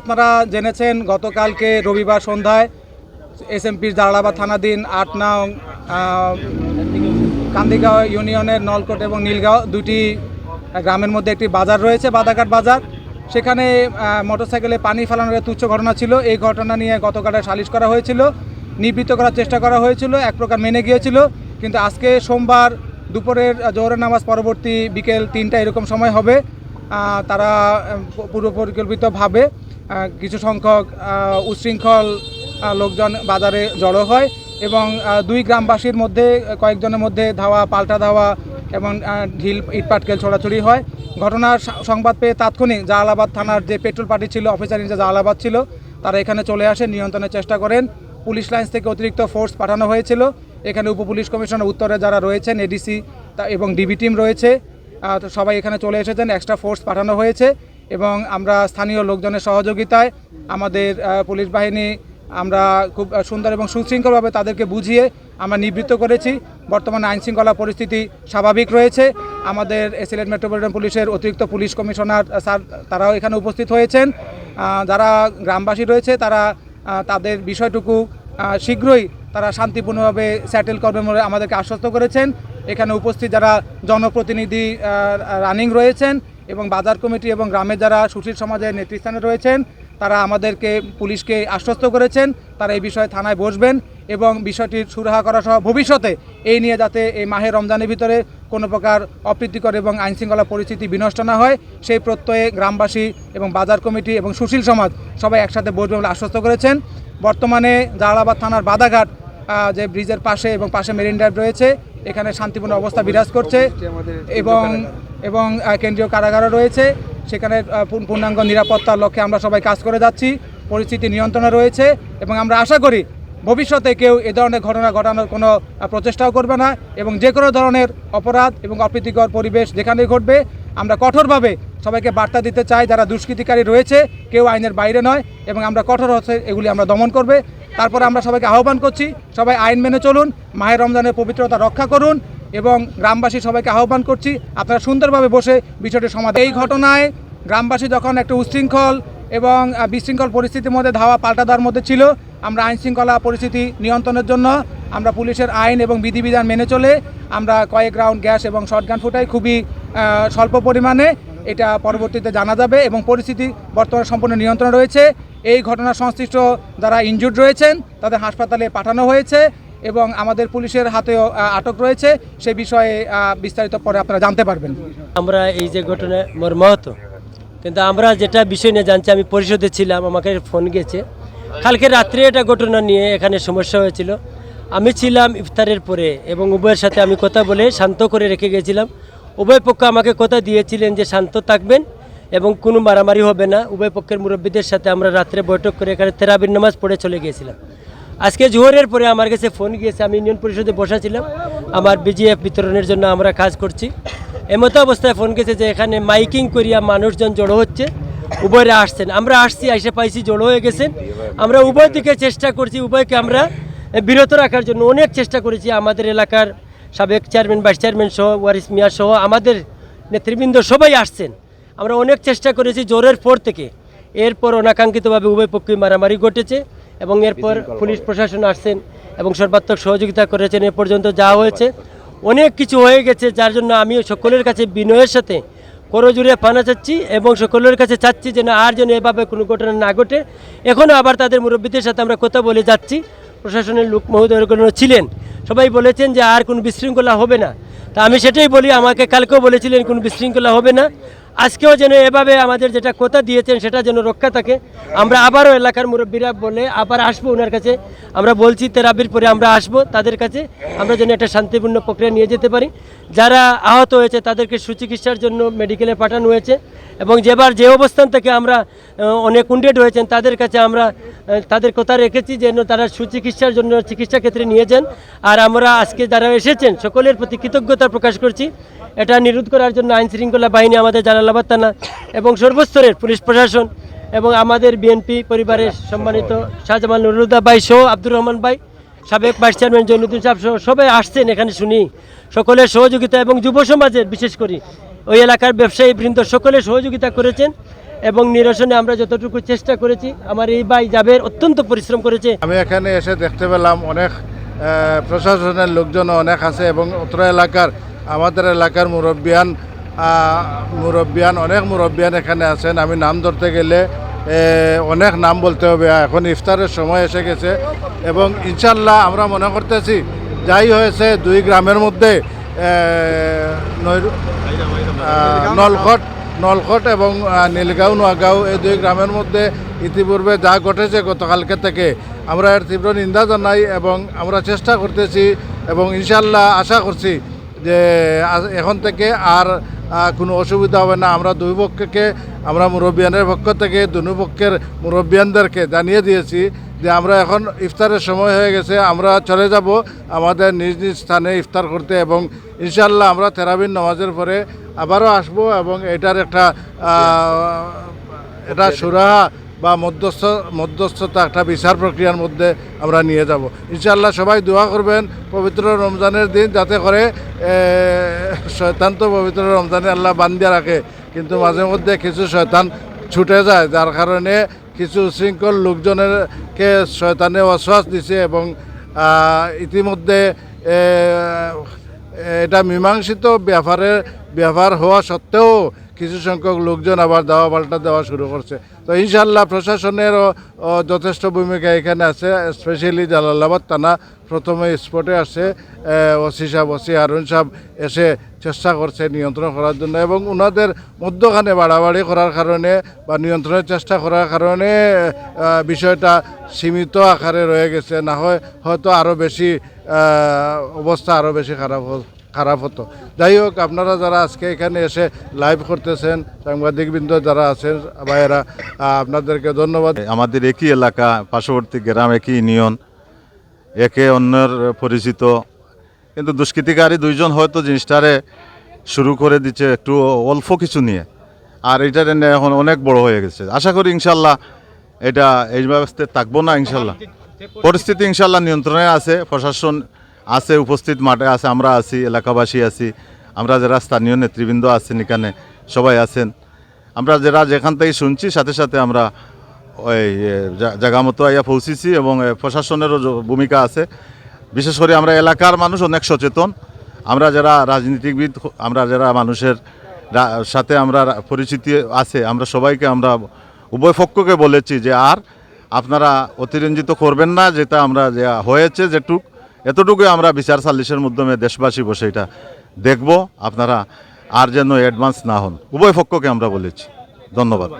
আপনারা জেনেছেন গতকালকে রবিবার সন্ধ্যায় এসএমপির জালালাবাদ থানাধীন আট নং আহ, কান্দিগাঁও ইউনিয়নের নলকোট এবং নীলগাঁও দুটি গ্রামের মধ্যে একটি বাজার রয়েছে বাদাঘাট বাজার। সেখানে মোটরসাইকেলে পানি ফেলানোর তুচ্ছ ঘটনা ছিল। এই ঘটনা নিয়ে গতকালে সালিশ করা হয়েছিল। নিবৃত্ত করার চেষ্টা করা হয়েছিল এক প্রকার মেনে গিয়েছিল। কিন্তু আজকে সোমবার দুপুরের জোহরের নামাজ পরবর্তী বিকেল তিনটা এরকম সময় হবে। তারা পূর্ব পরিকল্পিতভাবে কিছু সংখ্যক উচ্ছৃঙ্খল লোকজন বাজারে জড়ো হয় এবং দুই গ্রামবাসীর মধ্যে কয়েকজনের মধ্যে ধাওয়া, পাল্টা ধাওয়া এবং ঢিল, ইটপাটকেল ছোড়াছড়ি হয়। ঘটনার সংবাদ পেয়ে তাৎক্ষণিক জালালাবাদ থানার যে পেট্রোল পার্টি ছিল, অফিসার ইনচার্জ জালালাবাদ ছিল, তারা এখানে চলে আসে, নিয়ন্ত্রণের চেষ্টা করেন। পুলিশ লাইন্স থেকে অতিরিক্ত ফোর্স পাঠানো হয়েছিল। এখানে উপ পুলিশ কমিশনার উত্তরে যারা রয়েছেন এডিসি এবং ডিবি টিম রয়েছে। সবাই এখানে চলে এসেছেন, এক্সট্রা ফোর্স পাঠানো হয়েছে। এবং আমরা স্থানীয় লোকজনের সহযোগিতায় আমাদের পুলিশ বাহিনী আমরা খুব সুন্দর এবং সুশৃঙ্খলভাবে তাদেরকে বুঝিয়ে আমরা নিবৃত্ত করেছি। বর্তমানে আইনশৃঙ্খলা পরিস্থিতি স্বাভাবিক রয়েছে। আমাদের সিলেট মেট্রোপলিটন পুলিশের অতিরিক্ত পুলিশ কমিশনার স্যার, তারাও এখানে উপস্থিত হয়েছেন। যারা গ্রামবাসী রয়েছে তারা তাদের বিষয়টুকু শীঘ্রই তারা শান্তিপূর্ণভাবে স্যাটেল করবে বলে আমাদেরকে আশ্বস্ত করেছেন। এখানে উপস্থিত যারা জনপ্রতিনিধি রানিং রয়েছেন এবং বাজার কমিটি এবং গ্রামের যারা সুশীল সমাজের নেতৃস্থানে রয়েছেন, তারা আমাদেরকে, পুলিশকে আশ্বস্ত করেছেন। তারা এই বিষয়ে থানায় বসবেন এবং বিষয়টির সুরাহা করা সহ ভবিষ্যতে এই নিয়ে যাতে এই মাহে রমজানের ভিতরে কোনো প্রকার অপ্রীতিকর এবং আইনশৃঙ্খলা পরিস্থিতি বিনষ্ট না হয়, সেই প্রত্যয়ে গ্রামবাসী এবং বাজার কমিটি এবং সুশীল সমাজ সবাই একসাথে বসবে বলে আশ্বস্ত করেছেন। বর্তমানে জালালাবাদ থানার বাদাঘাট যে ব্রিজের পাশে এবং পাশে মেরিন ড্রাইভ রয়েছে এখানে শান্তিপূর্ণ অবস্থা বিরাজ করছে এবং এবং কেন্দ্রীয় কারাগারও রয়েছে। সেখানে পূর্ণাঙ্গ নিরাপত্তার লক্ষ্যে আমরা সবাই কাজ করে যাচ্ছি। পরিস্থিতি নিয়ন্ত্রণে রয়েছে এবং আমরা আশা করি ভবিষ্যতে কেউ এ ধরনের ঘটনা ঘটানোর কোনো প্রচেষ্টাও করবে না এবং যে কোনো ধরনের অপরাধ এবং অপ্রীতিকর পরিবেশ যেখানেই ঘটবে, আমরা কঠোরভাবে সবাইকে বার্তা দিতে চাই, যারা দুষ্কৃতিকারী রয়েছে, কেউ আইনের বাইরে নয় এবং আমরা কঠোর হচ্ছে এগুলি আমরা দমন করবে। তারপরে আমরা সবাইকে আহ্বান করছি, সবাই আইন মেনে চলুন, মাহের রমজানের পবিত্রতা রক্ষা করুন এবং গ্রামবাসী সবাইকে আহ্বান করছি, আপনারা সুন্দরভাবে বসে বিষয়টি সমাধান এই ঘটনায় গ্রামবাসী যখন একটা উচ্ছৃঙ্খল এবং বিশৃঙ্খল পরিস্থিতির মধ্যে ধাওয়া পাল্টা দেওয়ার মধ্যে ছিল, আমরা আইন শৃঙ্খলা পরিস্থিতি নিয়ন্ত্রণের জন্য, আমরা পুলিশের আইন এবং বিধিবিধান মেনে চলে, আমরা কয়েক রাউন্ড গ্যাস এবং শর্টগান ফুটাই খুবই স্বল্প পরিমাণে, এটা পরবর্তীতে জানা যাবে এবং পরিস্থিতি বর্তমানে সম্পূর্ণ নিয়ন্ত্রণ রয়েছে। এই ঘটনা সংশ্লিষ্ট যারা ইনজুর্ড রয়েছেন, তাদের হাসপাতালে পাঠানো হয়েছে এবং আমাদের পুলিশের হাতেও আটক রয়েছে। সে বিষয়ে বিস্তারিত পরে আপনারা জানতে পারবেন। আমরা এই যে ঘটনা মর্মাহত কিন্তু আমরা যেটা বিষয় নিয়ে জানছি, আমি পরিষদে ছিলাম, আমাকে ফোন গেছে। কালকে রাত্রে এটা ঘটনা নিয়ে এখানে সমস্যা হয়েছিল। আমি ছিলাম ইফতারের পরে এবং উভয়ের সাথে আমি কথা বলে শান্ত করে রেখে গেছিলাম। উভয় পক্ষ আমাকে কথা দিয়েছিলেন যে শান্ত থাকবেন। এবং কোনো মারামারি হবে না। উভয় পক্ষের মুরব্বীদের সাথে আমরা রাত্রে বৈঠক করে এখানে তেরাবির নামাজ পড়ে চলে গিয়েছিলাম। আজকে জোহরের পরে আমার কাছে ফোন গিয়েছে, আমি ইউনিয়ন পরিষদে বসাছিলাম আমার বিজিএফ বিতরণের জন্য আমরা কাজ করছি। এমতো অবস্থায় ফোন গেছে যে এখানে মাইকিং করিয়া মানুষজন জড়ো হচ্ছে, উভয়রা আসছেন। আমরা আসছি এসে পাইছি, জড়ো হয়ে গেছেন। আমরা উভয় দিকে চেষ্টা করছি, উভয়কে আমরা বিরত রাখার জন্য অনেক চেষ্টা করেছি। আমাদের এলাকার সাবেক চেয়ারম্যান, ভাইস চেয়ারম্যান সহ, ওয়ারিস মিয়া সহ, আমাদের নেতৃবৃন্দ সবাই আসছেন। আমরা অনেক চেষ্টা করেছি জোরের পর থেকে। এরপর অনাকাঙ্ক্ষিতভাবে উভয় পক্ষে মারামারি ঘটেছে এবং এরপর পুলিশ প্রশাসন আসছেন এবং সর্বাত্মক সহযোগিতা করেছেন। এ পর্যন্ত যা হয়েছে অনেক কিছু হয়ে গেছে যার জন্য আমি সকলের কাছে বিনয়ের সাথে করজুড়ে পানা চাচ্ছি এবং সকলের কাছে চাচ্ছি যে না আর যেন এভাবে কোনো ঘটনা না ঘটে। এখনও আবার তাদের মুরব্বীদের সাথে আমরা কথা বলে যাচ্ছি। প্রশাসনের লোক মহোদয়গুলো ছিলেন। সবাই বলেছেন যে আর কোনো বিশৃঙ্খলা হবে না। তা আমি সেটাই বলি আমাকে কালকেও বলেছিলেন কোনো বিশৃঙ্খলা হবে না। আজকেও যেন এভাবে আমাদের যেটা কথা দিয়েছেন সেটা যেন রক্ষা থাকে। আমরা আবারও এলাকার মুরব্বীরা বলে আবার আসব ওনার কাছে। আমরা বলছি তেরাবির পরে আমরা আসব তাদের কাছে। আমরা যেন একটা শান্তিপূর্ণ প্রক্রিয়া নিয়ে যেতে পারি। যারা আহত হয়েছে তাদেরকে সুচিকিৎসার জন্য মেডিকেলে পাঠানো হয়েছে। এবং যেবার যে অবস্থান থেকে আমরা অনেক উন্ডেড হয়েছেন, তাদের কাছে আমরা তাদের কথা রেখেছি যেন তারা সুচিকিৎসার জন্য চিকিৎসা ক্ষেত্রে নিয়ে যান। আর আমরা আজকে যারা এসেছেন, সকলের প্রতি কৃতজ্ঞতা প্রকাশ করছি। এটা নিরোধ করার জন্য আইন শৃঙ্খলা বাহিনী, আমাদের জালালাবাদ থানা এবং সর্বস্তরের পুলিশ প্রশাসন এবং আমাদের বিএনপি পরিবারের সম্মানিত শাহজামাল নুরুদ্দা ভাই সহ আব্দুর রহমান ভাই, সাবেক ভাইস চেয়ারম্যান জৈনুদ্দিন সাহেব সহ সবাই আসছেন এখানে শুনি। সকলের সহযোগিতা এবং যুব সমাজের, বিশেষ করে ওই এলাকার ব্যবসায়ী বৃন্দ সকলে সহযোগিতা করেছেন এবং নিরসনে আমরা যতটুকু চেষ্টা করেছি, আমার এই ভাই জাবের অত্যন্ত পরিশ্রম করেছে। আমি এখানে এসে দেখতে পেলাম অনেক প্রশাসনের লোকজন অনেক আছে এবং অত্র এলাকার, আমাদের এলাকার মুরব্বিয়ান মুরব্বিয়ান, অনেক মুরব্বিয়ান এখানে আছেন। আমি নাম ধরতে গেলে অনেক নাম বলতে হবে। এখন ইফতারের সময় এসে গেছে এবং ইনশাল্লাহ আমরা মনে করতেছি, যাই হয়েছে দুই গ্রামের মধ্যে নলখট নলখট এবং নীলগাঁও নোয়াগাঁও এই দুই গ্রামের মধ্যে ইতিপূর্বে যা ঘটেছে গতকালকে থেকে আমরা এর তীব্র নিন্দা জানাই এবং আমরা চেষ্টা করতেছি এবং ইনশাল্লাহ আশা করছি যে এখন থেকে আর কোনো অসুবিধা হবে না। আমরা দুই পক্ষকে, আমরা মুরব্বিয়ানের পক্ষ থেকে, দুনু পক্ষের মুরব্বিয়ানদেরকে জানিয়ে দিয়েছি যে আমরা এখন ইফতারের সময় হয়ে গেছে, আমরা চলে যাব আমাদের নিজ নিজ স্থানে ইফতার করতে এবং ইনশাল্লাহ আমরা তেরাবিন নামাজের পরে আবারও আসব এবং এটার একটা এটা সুরাহা বা মধ্যস্থ, মধ্যস্থতা একটা বিচার প্রক্রিয়ার মধ্যে আমরা নিয়ে যাব। ইনশাল্লাহ সবাই দোয়া করবেন পবিত্র রমজানের দিন যাতে করে শয়তান তো পবিত্র রমজানে আল্লাহ বান্দিয়া রাখে, কিন্তু মাঝে মধ্যে কিছু শয়তান ছুটে যায়, যার কারণে কিছু শৃঙ্খল লোকজনেরকে শয়তানে অশ্বাস দিছে এবং ইতিমধ্যে এটা মীমাংসিত ব্যাপারের ব্যবহার হওয়া সত্ত্বেও কিছু সংখ্যক লোকজন আবার দাওয়া পাল্টা দেওয়া শুরু করছে। তো ইনশাল্লাহ প্রশাসনেরও যথেষ্ট ভূমিকা এখানে আছে, স্পেশালি জালালাবাদ থানা প্রথমে স্পটে আসে ওসি সাহেব, ওসি হারুন সাহেব এসে চেষ্টা করছে নিয়ন্ত্রণ করার জন্য এবং ওনাদের মধ্যখানে বাড়াবাড়ি করার কারণে বা নিয়ন্ত্রণের চেষ্টা করার কারণে বিষয়টা সীমিত আকারে রয়ে গেছে। না হয় হয়তো আরও বেশি অবস্থা আরও বেশি খারাপ খারাপ হতো। যাই হোক, আপনারা যারা আজকে এখানে এসে লাইভ করতেছেন, সাংবাদিকবৃন্দ যারা আছেন, ভাইয়েরা আপনাদেরকে ধন্যবাদ। আমাদের একই এলাকা, পার্শ্ববর্তী গ্রাম, একই ইউনিয়ন। একে অন্যের পরিচিত। কিন্তু দুষ্কৃতিকারী দুইজন হয়তো জিনিসটারে শুরু করে দিচ্ছে একটু অল্প কিছু নিয়ে। আর এটা এখন অনেক বড় হয়ে গেছে। আশা করি ইনশাল্লাহ এটা এই ব্যবস্থায় থাকব না ইনশাল্লাহ পরিস্থিতি ইনশাল্লাহ নিয়ন্ত্রণে আছে, প্রশাসন আছে, উপস্থিত মাঠে আছে, আমরা আছি, এলাকাবাসী আছি, আমরা যারা স্থানীয় নেতৃবৃন্দ আছেন এখানে সবাই আছেন। আমরা যারা যেখান থেকে শুনছি, সাথে সাথে আমরা ওই জায়গা মতো আইয়া পৌঁছেছি এবং প্রশাসনেরও ভূমিকা আছে। বিশেষ করে আমরা এলাকার মানুষ অনেক সচেতন। আমরা যারা রাজনীতিবিদ আমরা যারা মানুষের সাথে আমরা পরিচিতি আছে, আমরা সবাইকে আমরা উভয় পক্ষকে বলেছি যে, আর আপনারা অতিরঞ্জিত করবেন না, যেটা আমরা যে, হয়েছে যেটুক, এতটুকুই আমরা বিচার সালিশের মাধ্যমে দেশবাসী বসে এটা দেখব, আপনারা আর যেন অ্যাডভান্স না হন। উভয় পক্ষকে আমরা বলেছি। ধন্যবাদ।